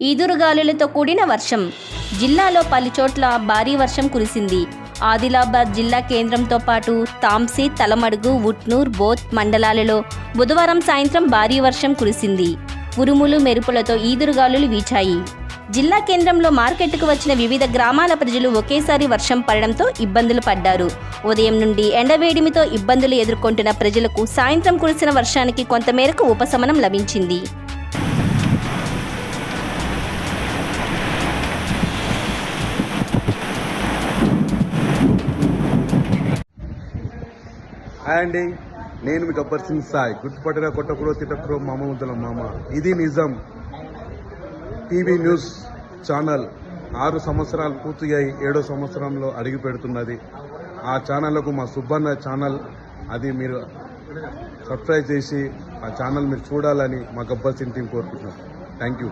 ఈదురుగాలులతో కూడిన వర్షం. జిల్లాలో పలుచోట్ల భారీ వర్షం కురిసింది. ఆదిలాబాద్ జిల్లా కేంద్రంతో పాటు తాంసీ తలమడుగు ఉట్నూర్ బోత్ మండలాలలో బుధవారం సాయంత్రం భారీ వర్షం కురిసింది. ఉరుములు మెరుపులతో ఈదురుగాలులు వీచాయి. జిల్లా కేంద్రంలో మార్కెట్కు వచ్చిన వివిధ గ్రామాల ప్రజలు ఒకేసారి వర్షం పడడంతో ఇబ్బందులు పడ్డారు. ఉదయం నుండి ఎండవేడిమితో ఇబ్బందులు ఎదుర్కొంటున్న ప్రజలకు సాయంత్రం కురిసిన వర్షానికి కొంతమేరకు ఉపశమనం లభించింది. హాయ్ అండి. నేను మీ గబ్బర్ సింగ్ సాయ్. గుర్తుపట్టిన కొట్టకురో తిట్టకురో మామ ముద్దల మామ. ఇది నిజం. టీవీ న్యూస్ ఛానల్ ఆరు సంవత్సరాలు పూర్తయ్యాయి. ఏడో సంవత్సరంలో అడిగి పెడుతున్నది. ఆ ఛానల్కు మా సుబ్బన్న ఛానల్ అది మీరు సబ్స్క్రైబ్ చేసి ఆ ఛానల్ మీరు చూడాలని మా గబ్బర్ సింగ్ టీం కోరుకుంటున్నాను థ్యాంక్ యూ.